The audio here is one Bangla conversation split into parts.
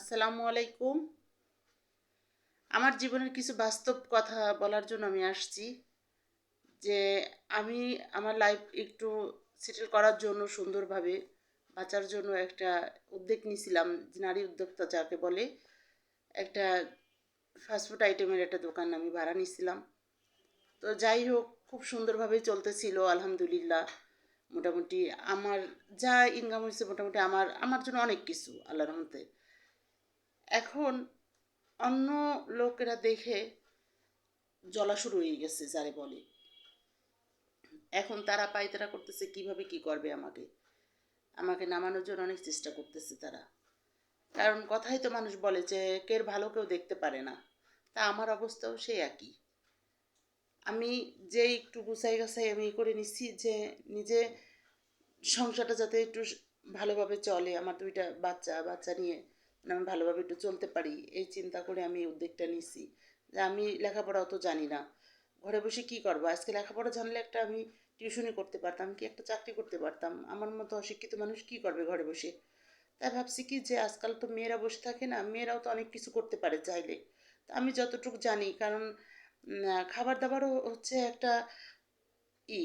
আসসালামু আলাইকুম। আমার জীবনের কিছু বাস্তব কথা বলার জন্য আমি আসছি যে আমি আমার লাইফ একটু সেটেল করার জন্য, সুন্দরভাবে বাঁচার জন্য একটা উদ্যোগ নিয়েছিলাম নারী উদ্যোক্তা যাকে বলে, একটা ফাস্টফুড আইটেমের একটা দোকান আমি ভাড়া নিয়েছিলাম। তো যাই হোক, খুব সুন্দরভাবে চলতেছিল, আলহামদুলিল্লাহ। মোটামুটি আমার যা ইনকাম হয়েছে, মোটামুটি আমার আমার জন্য অনেক কিছু, আল্লাহর মধ্যে এখন অন্য লোকেরা দেখে জ্বলা শুরু হয়ে গেছে, যারে বলে। এখন তারা পায়তারা করতেছে, কীভাবে কি করবে আমাকে? আমাকে নামানোর জন্য অনেক চেষ্টা করতেছে তারা। কারণ কথাই তো মানুষ বলে যে, কের ভালো কেউ দেখতে পারে না। তা আমার অবস্থাও সেই একই। আমি যে একটু গুছাই গাছাই আমি করে নিচ্ছি যে, নিজে সংসারটা যাতে একটু ভালোভাবে চলে। আমার দুইটা বাচ্চা বাচ্চা নিয়ে আমি ভালোভাবে একটু চলতে পারি, এই চিন্তা করে আমি উদ্যোগটা নিছি। যে আমি লেখাপড়া অত জানি না। ঘরে বসে কি করব? আজকে লেখাপড়া জানলে একটা আমি টিউশনি করতে পারতাম কি একটা চাকরি করতে পারতাম। আমার মতো অশিক্ষিত মানুষ কি করবে ঘরে বসে? তাই ভাবছি কি যে আজকাল তো মেয়েরা বসে থাকে না, মেয়েরাও তো অনেক কিছু করতে পারে চাইলে। তা আমি যতটুকু জানি, কারণ খাবার দাবারও হচ্ছে একটা ই,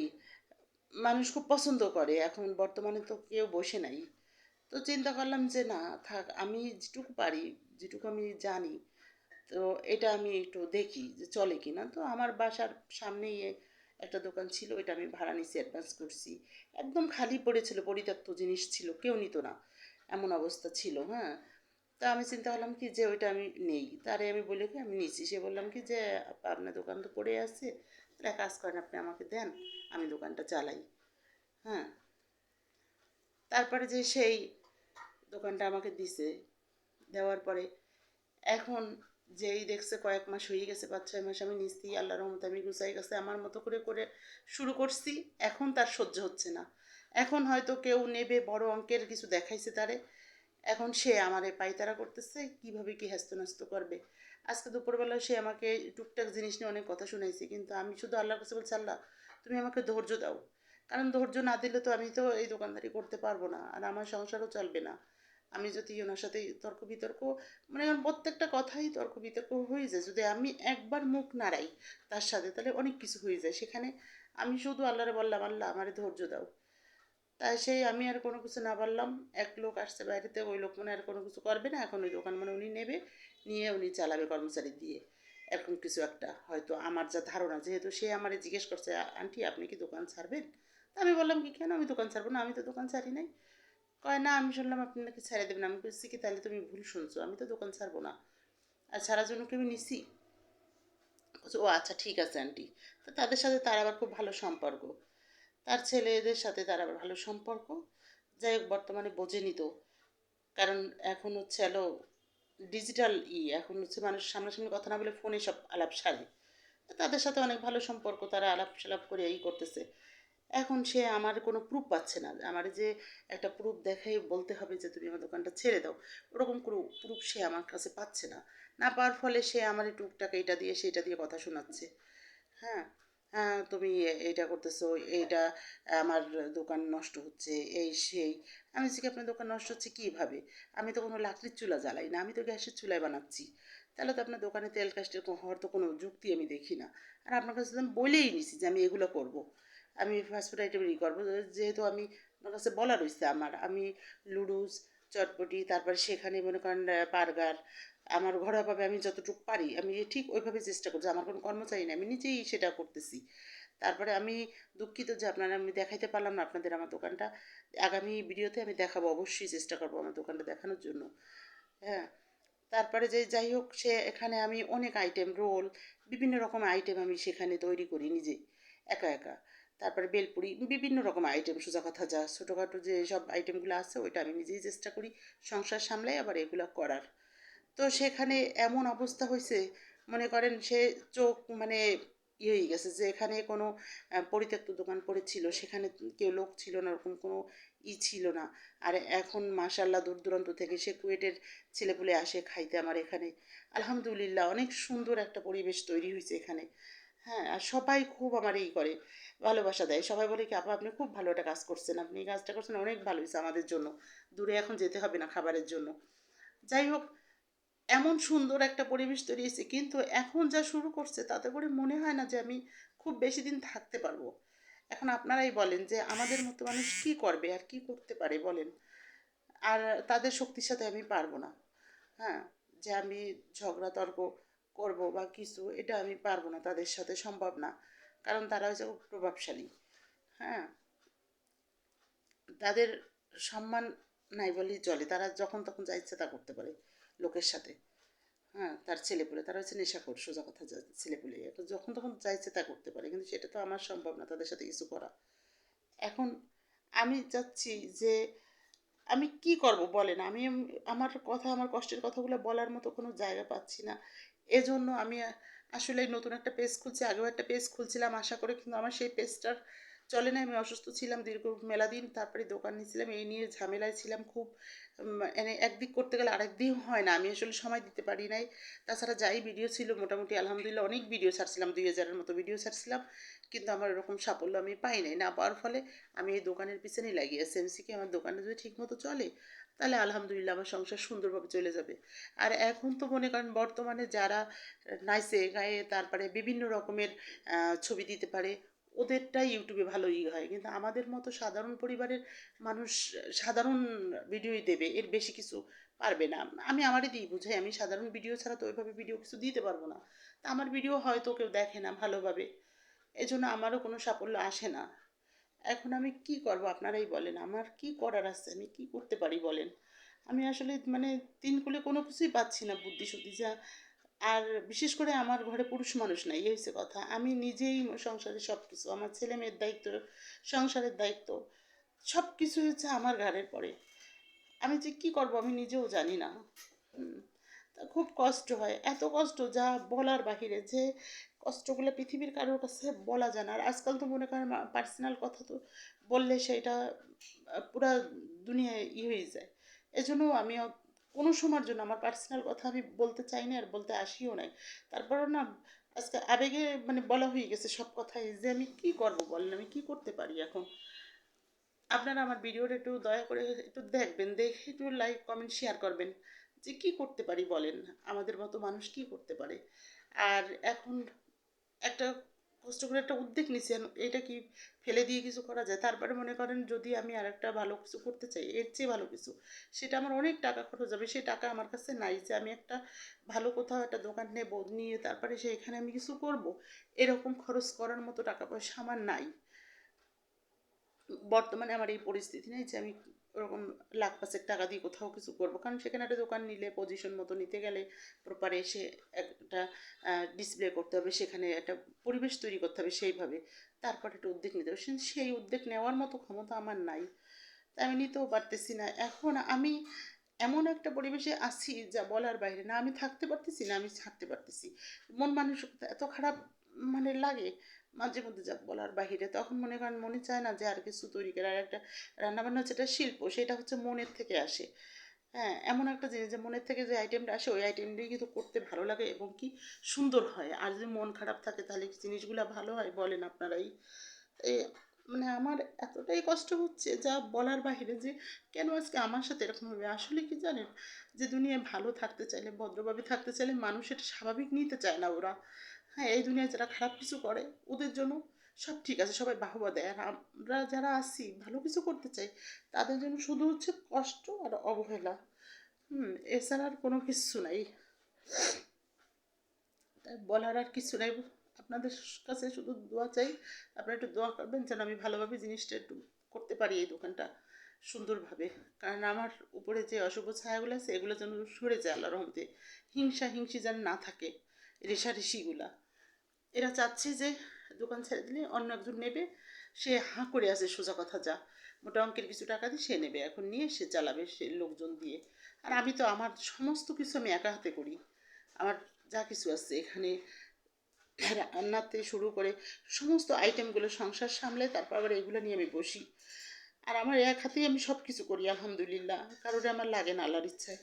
মানুষ খুব পছন্দ করে। এখন বর্তমানে তো কেউ বসে নাই। তো চিন্তা করলাম যে, না, থাক, আমি যেটুকু পারি, যেটুকু আমি জানি, তো এটা আমি একটু দেখি যে চলে কি না তো আমার বাসার সামনেই একটা দোকান ছিল, ওইটা আমি ভাড়া নিছি অ্যাডভান্স করছি। একদম খালি পড়েছিল, পরিত্যক্ত জিনিস ছিল, কেউ নিত না, এমন অবস্থা ছিল হ্যাঁ। তা আমি চিন্তা করলাম কি যে, ওইটা আমি নেই। তারে আমি বলি কি, আমি নিচ্ছি সে বললাম কি যে আপনার দোকান তো পড়ে আছে, তাহলে কাজ করেন, আপনি আমাকে দেন, আমি দোকানটা চালাই। হ্যাঁ তারপরে যে সেই দোকানটা আমাকে দিছে, দেওয়ার পরে এখন যেই দেখছে কয়েক মাস হয়ে গেছে, পাঁচ ছয় মাস আমি নিচ্ছি আল্লাহর রহমতে আমি গুছাই গেছে, আমার মতো করে করে শুরু করছি, এখন তার সহ্য হচ্ছে না। এখন হয়তো কেউ নেবে, বড় অঙ্কের কিছু দেখাইছে তারে, এখন সে আমারে পাইতারা করতেছে, কীভাবে কি হ্যাস্ত করবে? আজকে দুপুরবেলা সে আমাকে টুকটাক জিনিস নিয়ে অনেক কথা শুনাইছে, কিন্তু আমি শুধু আল্লাহর কাছে বলছি, আল্লাহ, তুমি আমাকে ধৈর্য দাও। কারণ ধৈর্য না দিলে তো আমি তো এই দোকানদারি করতে পারব না, আর আমার সংসারও চলবে না। আমি যদি ওনার সাথে তর্ক বিতর্ক মানে প্রত্যেকটা কথাই তর্ক বিতর্ক হয়ে যায়। যদি আমি একবার মুখ নাড়াই, তার সাথে তাহলে অনেক কিছু হয়ে যায়। সেখানে আমি শুধু আল্লাহরে বললাম, আল্লাহ, আমারে ধৈর্য দাও। তাই সেই আমি আর কোনো কিছু না বললাম। এক লোক আসছে বাইরেতে ওই লোক মনে আর কোনো কিছু করবে না। এখন ওই দোকান মানে উনি নেবে, নিয়ে উনি চালাবে কর্মচারী দিয়ে। এরকম কিছু একটা। হয়তো আমার যা ধারণা, যেহেতু সে আমারে জিজ্ঞেস করছে আন্টি, আপনি কি দোকান ছাড়বেন? আমি বললাম কি, কেন আমি দোকান ছাড়বো? না, আমি তো দোকান ছাড়ি নাই। কয়, না, আমি শুনলাম আপনি নাকি ছেড়ে দেবেন। আমি বলছি কি, তাহলে তুমি ভুল শুনছো। আমি তো দোকান ছাড়বো না। আর ছাড়ার জন্য কি আমি নিছি? ও আচ্ছা ঠিক আছে, আন্টি। তো তাদের সাথে তার আবার খুব ভালো সম্পর্ক। তার ছেলেদের সাথে তার আবার ভালো সম্পর্ক। যাই হোক, বর্তমানে বোঝেনি তো। কারণ এখন হচ্ছে হলো ডিজিটাল ই, এখন হচ্ছে মানুষ সামনাসামনি কথা না বলে ফোনে সব আলাপ সারে। তাদের সাথে অনেক ভালো সম্পর্ক, তারা আলাপ সালাপ করে এই করতেছে। এখন সে আমার কোনো প্রুফ পাচ্ছে না। আমার যে একটা প্রুফ দেখাই, বলতে হবে যে, তুমি আমার দোকানটা ছেড়ে দাও। ওরকম কোনো প্রুফ সে আমার কাছে পাচ্ছে না। না পাওয়ার ফলে সে আমার টুকটাকে এটা দিয়ে সেটা দিয়ে কথা শোনাচ্ছে। হ্যাঁ হ্যাঁ তুমি এইটা করতেছো, এইটা আমার দোকান নষ্ট হচ্ছে, এই সেই। আমি বলছি কি, আপনার দোকান নষ্ট হচ্ছে কীভাবে? আমি তো কোনো লাকড়ির চুলা জ্বালাই না, আমি তো গ্যাসের চুলায় বানাচ্ছি। তাহলে তো আপনার দোকানে তেল কাস্টের হওয়ার তো কোনো যুক্তি আমি দেখি না। আর আপনার কাছে তো আমি বলেই নিছি যে আমি এগুলো করব। আমি ফাস্টফুড আইটেম ই করব। যেহেতু আমি আমার কাছে বলা রয়েছে আমার। আমি লুডুস চটপটি, তারপরে সেখানে মনে করেন বার্গার, আমার ঘরোয়াভাবে আমি যতটুকু পারি, আমি ঠিক ওইভাবে চেষ্টা করছি। আমার কোনো কর্মচারী নেই, আমি নিজেই সেটা করতেছি। তারপরে আমি দুঃখিত যে আপনারা আমি দেখাইতে পারলাম না আপনাদের আমার দোকানটা। আগামী ভিডিওতে আমি দেখাবো, অবশ্যই চেষ্টা করব আমার দোকানটা দেখানোর জন্য। হ্যাঁ তারপরে যে যাই হোক, সে এখানে আমি অনেক আইটেম রোল বিভিন্ন রকম আইটেম আমি সেখানে তৈরি করি নিজে, একা একা। তারপরে বেলপুরি, বিভিন্ন রকম আইটেম সোজা কথা যা ছোটোখাটো যে সব আইটেমগুলো আছে, ওইটা আমি নিজেই চেষ্টা করি সংসার সামলাই, আবার এগুলো করার। তো সেখানে এমন অবস্থা হয়েছে মনে করেন সে চোখ মানে ইয়ে হয়ে গেছে যে এখানে কোনো পরিত্যক্ত দোকান পড়েছিল, সেখানে কেউ লোক ছিল না, ওরকম কোনো ই ছিল না। আর এখন মাশাল্লাহ দূর দূরান্ত থেকে সে কুয়েটের ছেলেপুলে আসে খাইতে আমার এখানে। আলহামদুলিল্লাহ, অনেক সুন্দর একটা পরিবেশ তৈরি হয়েছে এখানে। হ্যাঁ আর সবাই খুব আমার এই করে। ভালোবাসা দেয়। সবাই বলে কি, আপা, আপনি খুব ভালো একটা কাজ করছেন। আপনি এই কাজটা করছেন, অনেক ভালো হয়েছে আমাদের জন্য। দূরে এখন যেতে হবে না খাবারের জন্য। যাই হোক, এমন সুন্দর একটা পরিবেশ তৈরি হয়েছে, কিন্তু এখন যা শুরু করছে, তাতে করে মনে হয় না যে আমি খুব বেশি দিন থাকতে পারব। এখন আপনারাই বলেন যে, আমাদের মতো মানুষ কি করবে আর কি করতে পারে? বলেন। আর তাদের শক্তির সাথে আমি পারব না। হ্যাঁ যে আমি ঝগড়া তর্ক করব বা কিছু, এটা আমি পারব না, তাদের সাথে সম্ভব না। কারণ তারা হচ্ছে প্রভাবশালী হ্যাঁ? তাদের সম্মান নাই বলেই চলে। তারা যখন তখন যা ইচ্ছে তা করতে পারে লোকের সাথে। হ্যাঁ? তার ছেলেপুলে, তারা হচ্ছে নেশাখোর, সোজা কথা ছেলেপুলে যখন তখন যা ইচ্ছে তা করতে পারে, কিন্তু সেটা তো আমার সম্ভব না, তাদের সাথে কিছু করা। এখন আমি চাচ্ছি যে আমি কি করব বলেন? আমি আমার কথা, আমার কষ্টের কথাগুলো বলার মতো কোনো জায়গা পাচ্ছি না। এজন্য আমি আসলে নতুন একটা পেজ খুলছি, আগেও একটা পেজ খুলছিলাম, আশা করে কিন্তু আমার সেই পেজটার চলে না, আমি অসুস্থ ছিলাম দীর্ঘ মেলা দিন, তারপরে দোকান নিয়েছিলাম, এই নিয়ে ঝামেলায় ছিলাম খুব মানে একদিক করতে গেলে আরেক দিক হয় না, আমি আসলে সময় দিতে পারি নাই। তাছাড়া যাই ভিডিও ছিল, মোটামুটি আলহামদুলিল্লাহ অনেক ভিডিও ছাড়ছিলাম, দুই হাজারের মতো ভিডিও ছাড়ছিলাম, কিন্তু আমার এরকম সাফল্য আমি পাই নাই। না পাওয়ার ফলে আমি এই দোকানের পিছনেই লাগিয়ে আছি। এমসি কি আমার দোকানে যদি ঠিকমতো চলে, তাহলে আলহামদুলিল্লাহ আমার সংসার সুন্দরভাবে চলে যাবে। আর এখন তো মনে করেন বর্তমানে যারা নাইসে গায়ে তারপরে বিভিন্ন রকমের ছবি দিতে পারে ওদেরটাই ইউটিউবে ভালো ই হয়। কিন্তু আমাদের মতো সাধারণ পরিবারের মানুষ সাধারণ ভিডিওই দেবে, এর বেশি কিছু পারবে না। আমি আমারই দিই বুঝাই আমি সাধারণ ভিডিও ছাড়া তো ওইভাবে ভিডিও কিছু দিতে পারব না। তা আমার ভিডিও হয়তো কেউ দেখে না ভালোভাবে। এজন্য আমারও কোনো সাফল্য আসে না। এখন আমি কি করব? আপনারাই বলেন। আমার কি করার আছে? আমি কি করতে পারি বলেন? আমি আসলে মানে তিন কুলে কোনো কিছুই পাচ্ছি না বুদ্ধি শুদ্ধি যা আর বিশেষ করে আমার ঘরে পুরুষ মানুষ নাই, এই হচ্ছে কথা। আমি নিজেই সংসারে সব কিছু আমার ছেলে মেয়ের দায়িত্ব, সংসারের দায়িত্ব সব কিছু হচ্ছে আমার ঘাড়ের পরে। আমি যে কি করব আমি নিজেও জানি না। তা খুব কষ্ট হয়। এত কষ্ট যা বলার বাহিরে যে কষ্টগুলো পৃথিবীর কারোর কাছে বলা যায় না। আর আজকাল তো মনে করেন পার্সোনাল কথা তো বললে সেটা পুরা দুনিয়ায় ই হয়ে যায়। এজন্য আমি কোনো সময়ের জন্য আমার পার্সোনাল কথা আমি বলতে চাই না আর বলতে আসিও নাই। তারপরও না, আজকে আবেগে মানে বলা হয়ে গেছে সব কথাই যে আমি কি করব বলেন, আমি কি করতে পারি এখন? আপনারা আমার ভিডিওটা একটু দয়া করে একটু দেখবেন, দেখে একটু লাইক কমেন্ট শেয়ার করবেন যে কি করতে পারি বলেন, আমাদের মতো মানুষ কি করতে পারে? আর এখন একটা কষ্ট করে একটা উদ্যোগ নিছি এটা কি ফেলে দিয়ে কিছু করা যায়? তারপরে মনে করেন যদি আমি আর একটা ভালো কিছু করতে চাই, এর চেয়ে ভালো কিছু, সেটা আমার অনেক টাকা খরচ হবে সেই টাকা আমার কাছে নাই যে আমি একটা ভালো কোথাও একটা দোকান নেব, নিয়ে তারপরে সেখানে আমি কিছু করব, এরকম খরচ করার মতো টাকা পয়সা আমার নাই। বর্তমানে আমার এই পরিস্থিতি নেই যে আমি ওরকম লাখ পাঁচেক টাকা দিয়ে কোথাও কিছু করব। কারণ সেখানে একটা দোকান নিলে পজিশন মতো নিতে গেলে প্রপার এসে একটা ডিসপ্লে করতে হবে, সেখানে একটা পরিবেশ তৈরি করতে হবে সেইভাবে। তারপর একটা উদ্যোগ নিতে হবে। সেই উদ্যোগ নেওয়ার মতো ক্ষমতা আমার নাই। তাই আমি নিতেও পারতেছি না। এখন আমি এমন একটা পরিবেশে আছি যা বলার বাইরে না। আমি থাকতে পারতেছি না, আমি ছাড়তে পারতেছি। মন মানুষ এত খারাপ মানে লাগে মাঝে মধ্যে যা বলার বাহিরে। তখন মনে করেন, মনে চায় না যে আর কিছু তৈরি করে আর একটা রান্নাবান্না হচ্ছে একটা শিল্প, সেটা হচ্ছে মনের থেকে আসে। হ্যাঁ এমন একটা জিনিস যে মনের থেকে যে আইটেমটা আসে, ওই আইটেমটাই কিন্তু করতে ভালো লাগে এবং কি সুন্দর হয়। আর যদি মন খারাপ থাকে তাহলে জিনিসগুলো ভালো হয় বলেন আপনারাই? মানে আমার এতটাই কষ্ট হচ্ছে যা বলার বাহিরে যে কেন আজকে আমার সাথে এরকম হবে? আসলে কি জানেন? যে দুনিয়ায় ভালো থাকতে চাইলে, ভদ্রভাবে থাকতে চাইলে মানুষ এটা স্বাভাবিক নিতে চায় না ওরা। হ্যাঁ এই দুনিয়ায় যারা খারাপ কিছু করে, ওদের জন্য সব ঠিক আছে, সবাই বাহবা দেয়। আর আমরা যারা আছি, ভালো কিছু করতে চাই, তাদের জন্য শুধু হচ্ছে কষ্ট আর অবহেলা। হুম, এছাড়া আর কোনো কিছু নাই। তাই বলার আর কিছু নাই। আপনাদের কাছে শুধু দোয়া চাই, আপনারা একটু দোয়া করবেন যেন আমি ভালোভাবে জিনিসটা একটু করতে পারি এই দোকানটা সুন্দরভাবে। কারণ আমার উপরে যে অশুভ ছায়াগুলো আছে, এগুলো যেন সরে যায় আল্লাহ রহমতে। হিংসা হিংসি যেন না থাকে, রেশারেশিগুলা। এরা চাচ্ছে যে দোকান ছেড়ে দিলে অন্য একজন নেবে। সে হাঁ করে আছে সোজা কথা যা। মোটা অঙ্কের কিছু টাকা দিয়ে সে নেবে। এখন নিয়ে সে চালাবে সে লোকজন দিয়ে। আর আমি তো আমার সমস্ত কিছু আমি একা হাতে করি। আমার যা কিছু আছে এখানে রান্নাতে শুরু করে সমস্ত আইটেমগুলো সংসার সামলে তারপর আবার এগুলো নিয়ে আমি বসি। আর আমার এক হাতেই আমি সব কিছু করি, আলহামদুলিল্লাহ। কারোর আমার লাগে না, আল্লাহর ইচ্ছায়।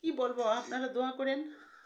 কি বলব, আপনারা দোয়া করেন।